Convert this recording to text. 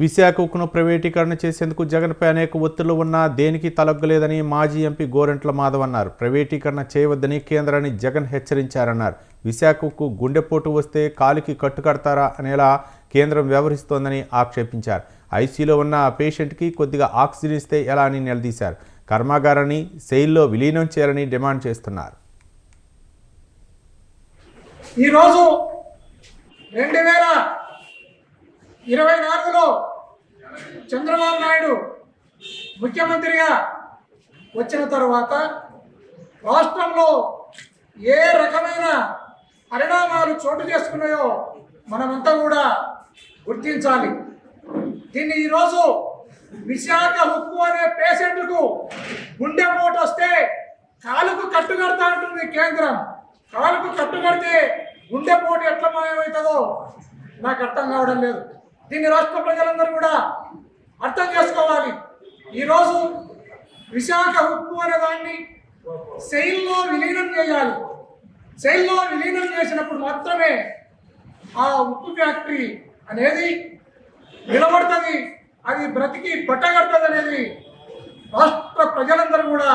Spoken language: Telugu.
విశాఖ ప్రైవేటీకరణ చేసేందుకు జగన్పై అనేక ఒత్తిళ్ళు ఉన్నా దేనికి తలగ్గలేదని మాజీ ఎంపీ గోరంట్ల మాధవ్ అన్నారు. ప్రైవేటీకరణ చేయవద్దని కేంద్రాన్ని జగన్ హెచ్చరించారన్నారు. విశాఖకు గుండెపోటు వస్తే కాలికి కట్టుకడతారా అనేలా కేంద్రం వ్యవహరిస్తోందని ఆక్షేపించారు. ఐసీలో ఉన్న పేషెంట్కి కొద్దిగా ఆక్సిజన్ ఇస్తే ఎలా అని నిలదీశారు. కర్మాగారాన్ని సెయిల్లో విలీనం చేయాలని డిమాండ్ చేస్తున్నారు. ఈరోజు రెండు వేల ఇరవై నాలుగులో చంద్రబాబు నాయుడు ముఖ్యమంత్రిగా వచ్చిన తర్వాత రాష్ట్రంలో ఏ రకమైన పరిణామాలు చోటు చేసుకున్నాయో మనమంతా కూడా గుర్తించాలి. దీన్ని ఈరోజు విశాఖ హుక్కు అనే పేషెంట్కు గుండె పోటు వస్తే కాలుకు కట్టుకడతా ఉంటుంది కేంద్రం. కాలుకు కట్టుకడితే గుండెపోటు ఎట్లా మాయమవుతుందో నాకు అర్థం కావడం లేదు. దీన్ని రాష్ట్ర ప్రజలందరూ కూడా అర్థం చేసుకోవాలి. ఈరోజు విశాఖ ఉక్కు అనే దాన్ని సెయిల్లో విలీనం చేయాలి. సెయిల్లో విలీనం చేసినప్పుడు మాత్రమే ఆ ఉక్కు ఫ్యాక్టరీ అనేది నిలబడుతుంది. అది బ్రతికి బట్టగడుతుంది అనేది రాష్ట్ర ప్రజలందరూ కూడా